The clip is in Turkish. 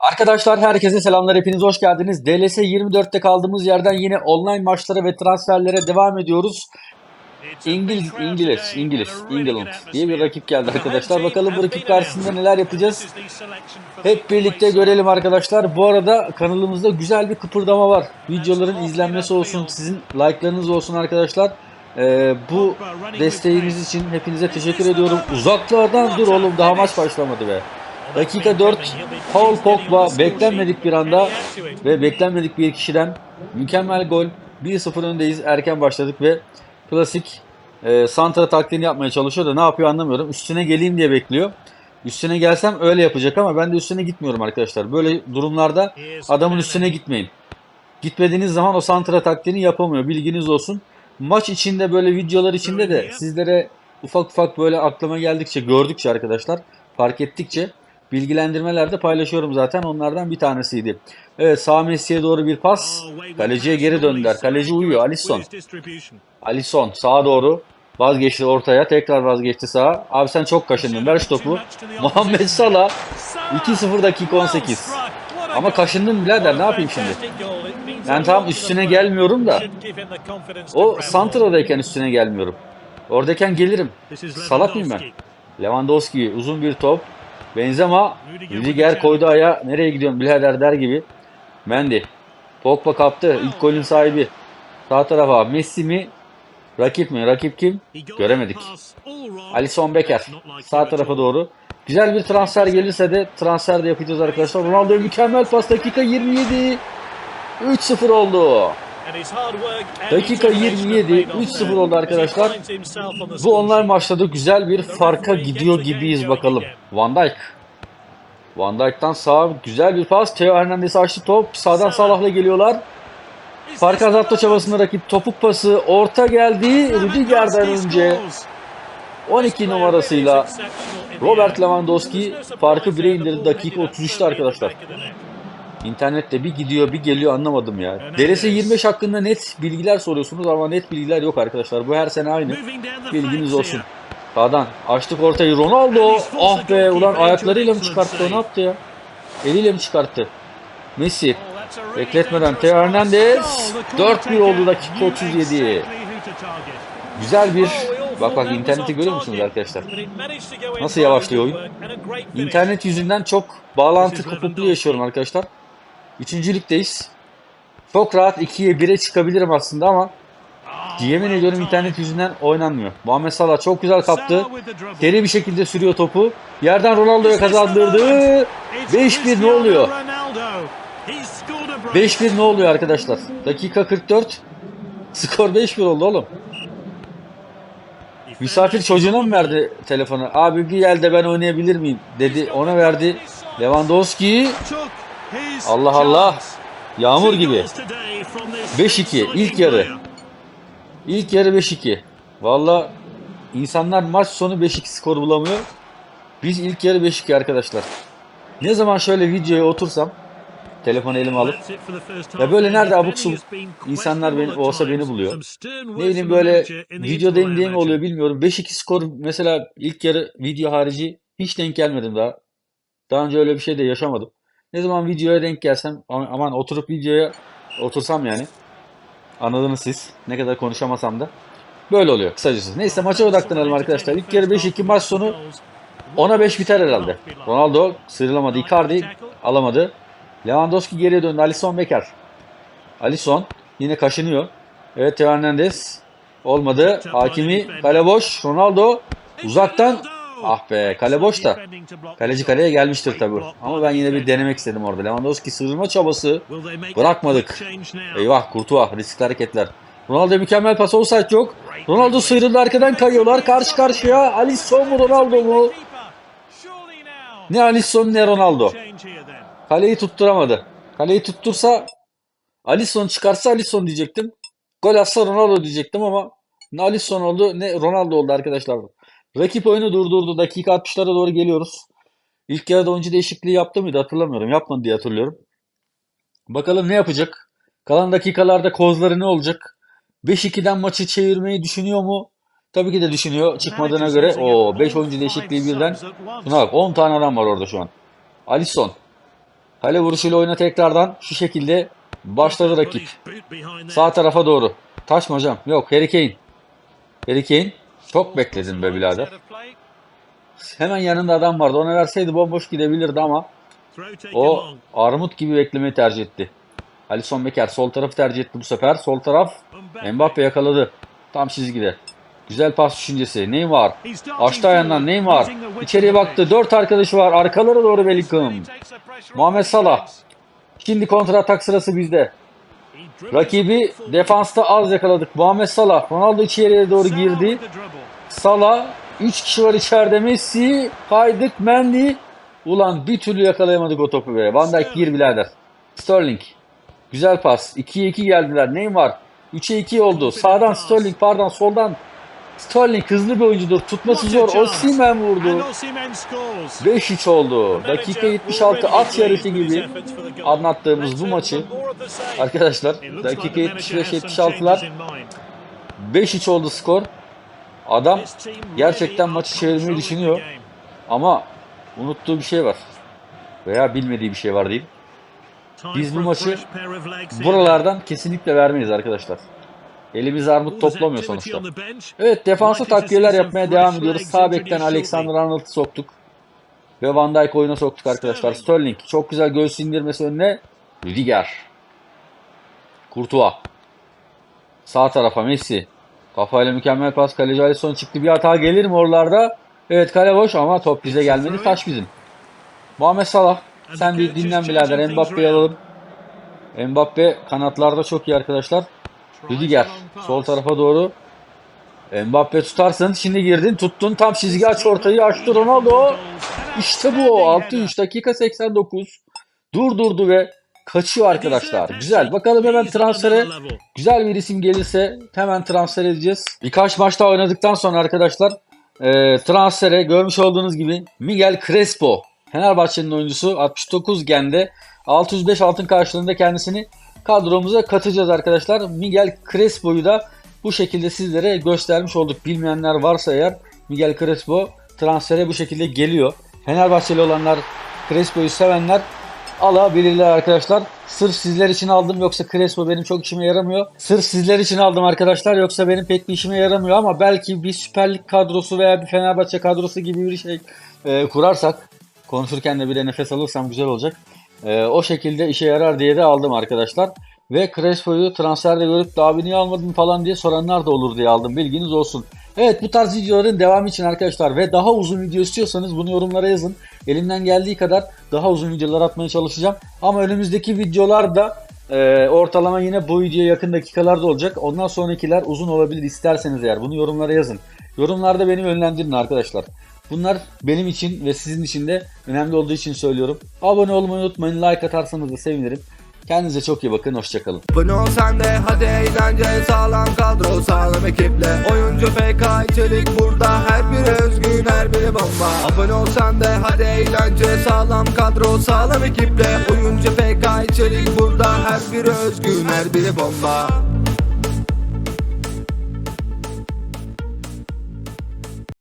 Arkadaşlar herkese selamlar. Hepiniz hoş geldiniz. DLS 24'te kaldığımız yerden yine online maçlara ve transferlere devam ediyoruz. İngiliz, İngiliz, İngiliz, England diye bir rakip geldi arkadaşlar. Bakalım bu rakip karşısında neler yapacağız. Hep birlikte görelim arkadaşlar. Bu arada kanalımızda güzel bir kıpırdama var. Videoların izlenmesi olsun, sizin like'larınız olsun arkadaşlar. Ee, bu desteğiniz için hepinize teşekkür ediyorum. Uzaklardan dur oğlum daha maç başlamadı be. Dakika 4 Paul Pogba beklenmedik bir anda ve beklenmedik bir kişiden mükemmel gol. 1-0 öndeyiz. Erken başladık ve klasik e, Santra taktiğini yapmaya çalışıyor da ne yapıyor anlamıyorum. Üstüne geleyim diye bekliyor. Üstüne gelsem öyle yapacak ama ben de üstüne gitmiyorum arkadaşlar. Böyle durumlarda adamın üstüne gitmeyin. Gitmediğiniz zaman o Santra taktiğini yapamıyor. Bilginiz olsun. Maç içinde böyle videolar içinde de sizlere ufak ufak böyle aklıma geldikçe gördükçe arkadaşlar fark ettikçe bilgilendirmelerde paylaşıyorum zaten. Onlardan bir tanesiydi. Evet sağ Messi'ye doğru bir pas. Kaleciye geri döndüler. Kaleci uyuyor. Alisson. Alisson sağa doğru. Vazgeçti ortaya. Tekrar vazgeçti sağa. Abi sen çok kaşındın. Ver şu topu. Muhammed Salah 2-0 dakika 18. Ama kaşındım birader ne yapayım şimdi? Ben tam üstüne gelmiyorum da. O Santra'dayken üstüne gelmiyorum. Oradayken gelirim. Salak mıyım ben? Lewandowski uzun bir top. Benzema Rüdiger koydu aya nereye gidiyorsun birader der gibi. Mendy. Pogba kaptı. İlk golün sahibi. Sağ tarafa Messi mi? Rakip mi? Rakip kim? Göremedik. Alisson Becker. Sağ tarafa doğru. Güzel bir transfer gelirse de transfer de yapacağız arkadaşlar. Ronaldo mükemmel pas dakika 27. 3-0 oldu. Dakika 27, 3-0 oldu arkadaşlar. Bu online maçta da güzel bir farka gidiyor gibiyiz bakalım. Van Dijk. Van Dijk'tan sağa güzel bir pas. Theo Hernandez açtı top. Sağdan Salah'la geliyorlar. Fark azaltma çabasında rakip topuk pası orta geldi. Rüdiger'den önce 12 numarasıyla Robert Lewandowski farkı 1'e indirdi dakika 33'te arkadaşlar. İnternette bir gidiyor bir geliyor anlamadım ya. DLS 25 hakkında net bilgiler soruyorsunuz ama net bilgiler yok arkadaşlar. Bu her sene aynı. Bilginiz olsun. Sağdan açtık ortayı Ronaldo. Ah be ulan ayaklarıyla mı çıkarttı o ne yaptı ya? Eliyle mi çıkarttı? Messi. Bekletmeden Theo Hernandez. 4-1 oldu dakika 37. Güzel bir Bak bak interneti görüyor musunuz arkadaşlar? Nasıl yavaşlıyor oyun? İnternet yüzünden çok bağlantı kopukluğu yaşıyorum arkadaşlar. Üçüncülükteyiz. Çok rahat 2'ye 1'e çıkabilirim aslında ama yemin ediyorum internet yüzünden oynanmıyor. Muhammed Salah çok güzel kaptı. Geri bir şekilde sürüyor topu. Yerden Ronaldo'ya kazandırdı. 5-1 ne oluyor? 5-1 ne oluyor arkadaşlar? Dakika 44. Skor 5-1 oldu oğlum. Misafir çocuğuna mı verdi telefonu? Abi bir gel de ben oynayabilir miyim? Dedi. Ona verdi. Lewandowski. Allah Allah. Yağmur gibi. 5-2 ilk yarı. İlk yarı 5-2. Valla insanlar maç sonu 5-2 skor bulamıyor. Biz ilk yarı 5-2 arkadaşlar. Ne zaman şöyle videoya otursam telefonu elime alıp Ya böyle nerede abuk subuk insanlar beni olsa beni buluyor. Ne bileyim böyle videodayım diye mi oluyor bilmiyorum. 5-2 skor mesela ilk yarı video harici hiç denk gelmedim daha. Daha önce öyle bir şey de yaşamadım. Ne zaman videoya denk gelsem aman oturup videoya otursam yani. Anladınız siz. Ne kadar konuşamasam da. Böyle oluyor kısacası. Neyse maça odaklanalım arkadaşlar. İlk yarı 5-2 maç sonu 10'a 5 biter herhalde. Ronaldo sıyrılamadı. Icardi alamadı. Lewandowski geriye döndü. Alisson Becker. Alisson yine kaşınıyor. Evet Theo Hernandez. Olmadı. Hakimi kale boş. Ronaldo uzaktan. Ah be kale boş da. Kaleci kaleye gelmiştir tabi. Ama ben yine bir denemek istedim orada. Lewandowski sığınma çabası. Bırakmadık. Eyvah Kurtuğa riskli hareketler. Ronaldo mükemmel pas offside yok. Ronaldo sıyrıldı arkadan kayıyorlar. Karşı karşıya. Alisson mu Ronaldo mu? Ne Alisson ne Ronaldo. Kaleyi tutturamadı. Kaleyi tuttursa Alisson çıkarsa Alisson diyecektim. Gol atsa Ronaldo diyecektim ama ne Alisson oldu ne Ronaldo oldu arkadaşlar. Rakip oyunu durdurdu. Dakika 60'lara doğru geliyoruz. İlk yarıda oyuncu değişikliği yaptı mıydı hatırlamıyorum. Yapmadı diye hatırlıyorum. Bakalım ne yapacak? Kalan dakikalarda kozları ne olacak? 5-2'den maçı çevirmeyi düşünüyor mu? Tabii ki de düşünüyor. Çıkmadığına göre o 5 oyuncu değişikliği birden. Buna bak 10 tane adam var orada şu an. Alisson. Kale vuruşuyla oyuna tekrardan şu şekilde başladı rakip. Sağ tarafa doğru. Taş mı hocam? Yok Harry Kane. Harry Kane. Çok bekledin be birader. Hemen yanında adam vardı. Ona verseydi bomboş gidebilirdi ama o armut gibi beklemeyi tercih etti. Alisson Becker sol tarafı tercih etti bu sefer. Sol taraf Mbappe yakaladı. Tam çizgide. Güzel pas düşüncesi. Neymar. Açtı ayağından Neymar. İçeriye baktı. Dört arkadaşı var. Arkalara doğru Bellingham. Muhammed Salah. Şimdi kontra atak sırası bizde. Rakibi defansta az yakaladık. Muhammed Salah. Ronaldo içeriye doğru girdi. Salah. 3 kişi var içeride. Messi. Kaydık. Mendy. Ulan bir türlü yakalayamadık o topu be. Van Dijk gir birader. Sterling. Güzel pas. 2'ye 2 geldiler. Neymar. 3'e 2 oldu. Sağdan Sterling pardon soldan. Sterling hızlı bir oyuncudur. Tutması zor. Osimhen vurdu. 5-3 oldu. Dakika 76 at yarışı gibi anlattığımız bu maçı arkadaşlar dakika 75-76'lar 5-3 oldu skor. Adam gerçekten maçı çevirmeyi düşünüyor ama unuttuğu bir şey var. Veya bilmediği bir şey var diyeyim. Biz bu maçı Buralardan kesinlikle vermeyiz arkadaşlar. Elimiz armut toplamıyor sonuçta. Evet defansa takviyeler yapmaya devam ediyoruz. Sağ bekten Alexander Arnold'u soktuk. Ve Van Dijk oyuna soktuk arkadaşlar. Sterling çok güzel göğüs indirmesi önüne. Rüdiger. Courtois. Sağ tarafa Messi. Kafayla mükemmel pas. Kaleci Alisson çıktı. Bir hata gelir mi oralarda? Evet kale boş ama top bize gelmedi. Taş bizim. Muhammed Salah. Sen bir dinlen birader. Mbappe'yi alalım. Mbappe kanatlarda çok iyi arkadaşlar. Rüdiger sol tarafa doğru. Mbappe tutarsın. Şimdi girdin tuttun tam çizgi aç ortayı açtı Ronaldo. İşte bu 6-3 dakika 89. Durdurdu ve kaçıyor arkadaşlar. Güzel. Bakalım hemen transfere güzel bir isim gelirse hemen transfer edeceğiz. Birkaç maçta oynadıktan sonra arkadaşlar e, transfere görmüş olduğunuz gibi Miguel Crespo Fenerbahçe'nin oyuncusu 69 gende 605 altın karşılığında kendisini kadromuza katacağız arkadaşlar. Miguel Crespo'yu da bu şekilde sizlere göstermiş olduk. Bilmeyenler varsa eğer Miguel Crespo transfere bu şekilde geliyor. Fenerbahçeli olanlar, Crespo'yu sevenler alabilirler arkadaşlar. Sırf sizler için aldım yoksa Crespo benim çok işime yaramıyor. Sırf sizler için aldım arkadaşlar yoksa benim pek bir işime yaramıyor ama belki bir Süper Lig kadrosu veya bir Fenerbahçe kadrosu gibi bir şey e, kurarsak konuşurken de bir de nefes alırsam güzel olacak. E, o şekilde işe yarar diye de aldım arkadaşlar. Ve Crespo'yu transferde görüp daha niye almadın falan diye soranlar da olur diye aldım. Bilginiz olsun. Evet bu tarz videoların devamı için arkadaşlar ve daha uzun video istiyorsanız bunu yorumlara yazın. Elimden geldiği kadar daha uzun videolar atmaya çalışacağım. Ama önümüzdeki videolar da e, ortalama yine bu videoya yakın dakikalarda olacak. Ondan sonrakiler uzun olabilir isterseniz eğer. Bunu yorumlara yazın. Yorumlarda beni yönlendirin arkadaşlar. Bunlar benim için ve sizin için de önemli olduğu için söylüyorum. Abone olmayı unutmayın. Like atarsanız da sevinirim. Kendinize çok iyi bakın. Hoşçakalın. Ol sen de hadi eğlence sağlam kadro sağlam ekiple Oyuncu FK içerik burada her biri özgün her biri bomba Abone ol sen de hadi eğlence sağlam kadro sağlam ekiple Oyuncu FK içerik burada her biri özgün her biri bomba